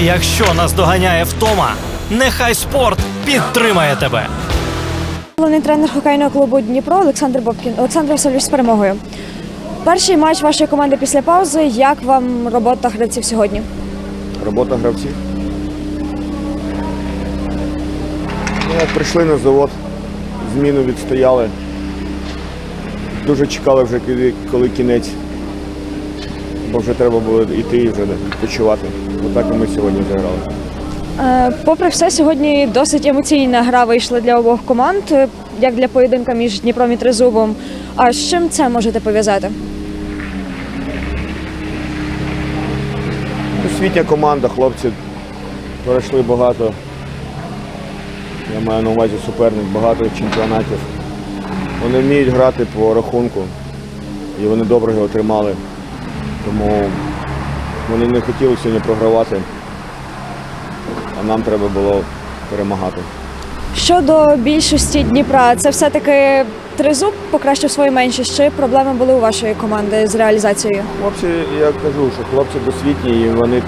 Якщо нас доганяє втома, нехай спорт підтримає тебе. Головний тренер хокейного клубу Дніпро Олександр Бобкін. Олександр Васильович з перемогою. Перший матч вашої команди після паузи. Як вам робота гравців сьогодні? Робота гравців. Ну, як прийшли на завод, зміну відстояли. Дуже чекали вже, коли кінець. Бо вже треба було йти і вже відпочивати. Отак і ми сьогодні зіграли. Е, попри все, сьогодні досить емоційна гра вийшла для обох команд, е, як для поєдинка між Дніпром і Тризубом. А з чим це можете пов'язати? Освітня команда, хлопці пройшли багато. Я маю на увазі суперник, багато чемпіонатів. Вони вміють грати по рахунку і вони добре його тримали. Тому вони не хотіли сьогодні програвати, а нам треба було перемагати. Щодо більшості Дніпра, це все-таки Тризуб покращив свою меншість, чи проблеми були у вашої команди з реалізацією? Хлопці, я кажу, що хлопці досвідні і вони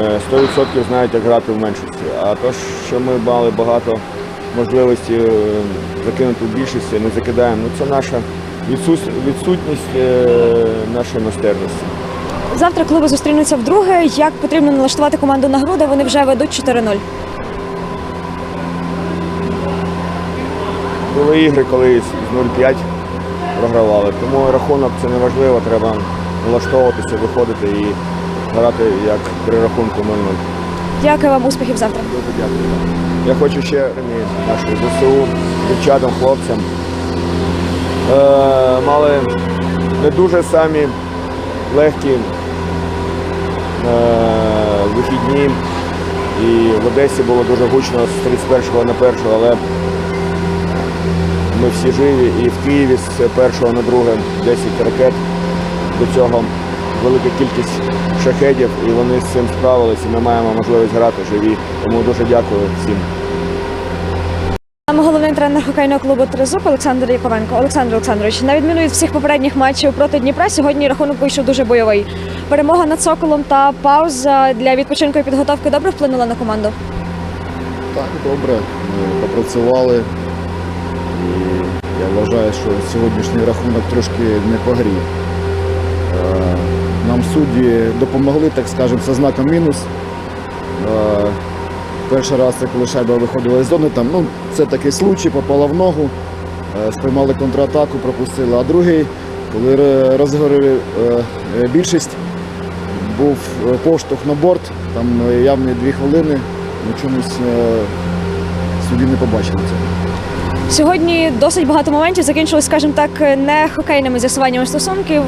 е, 100% знають, як грати в меншості. А то, що ми мали багато можливості е, закинути в більшості, не закидаємо, ну це наша відсутність е, нашої майстерності. Завтра клуби зустрінуться вдруге. Як потрібно налаштувати команду на гру, де вони вже ведуть 4-0? Були ігри, коли з 0-5 програвали. Тому рахунок це не важливо, треба налаштовуватися, виходити і грати як при рахунку 0-0. Дякую вам, успіхів завтра. Дуже дякую. Я хочу ще армії ЗСУ, дівчатам, хлопцям. Е, мали не дуже самі легкі е, вихідні. І в Одесі було дуже гучно з 31 на 1, але ми всі живі. І в Києві з 1 на 2 10 ракет. До цього велика кількість шахедів, і вони з цим справилися. Ми маємо можливість грати живі. Тому дуже дякую всім. Головний тренер хокейного клубу Тризуб Олександр Яковенко. Олександр Олександрович, на відміну від всіх попередніх матчів проти Дніпра, сьогодні рахунок вийшов дуже бойовий. Перемога над Соколом та пауза для відпочинку і підготовки добре вплинула на команду. Так, добре. Ми попрацювали. І я вважаю, що сьогоднішній рахунок трошки не по грі. Е, Нам судді допомогли, так скажемо, це знаком мінус. Перший раз коли шайба виходила із зони, там, ну, це такий случай, попала в ногу, е, сприймали контратаку, пропустили. А другий, коли розгорили е, е, більшість, був поштовх на борт, там явні дві хвилини, ми чомусь судді не побачили цього. Сьогодні досить багато моментів закінчилось, скажімо так, не хокейними з'ясуваннями стосунків.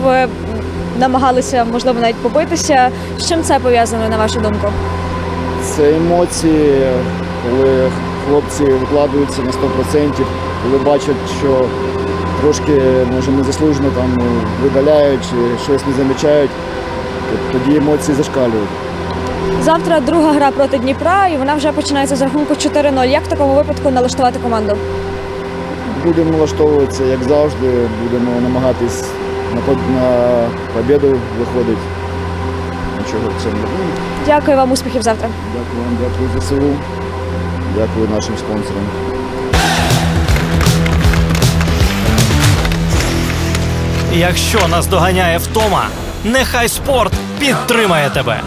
Намагалися, можливо, навіть побитися. З чим це пов'язано, на вашу думку? Це емоції, коли хлопці викладаються на 100%, коли бачать, що трошки, може, незаслужено там видаляють чи щось не замічають, то- тоді емоції зашкалюють. Завтра друга гра проти Дніпра, і вона вже починається з рахунку 4-0. Як в такому випадку налаштувати команду? Будемо налаштовуватися, як завжди, будемо намагатись на, на побіду виходити. Нічого в цьому. буде. Дякую вам, успіхів завтра. Дякую вам, дякую ЗСУ, дякую нашим спонсорам. Якщо нас доганяє втома, нехай спорт підтримає тебе.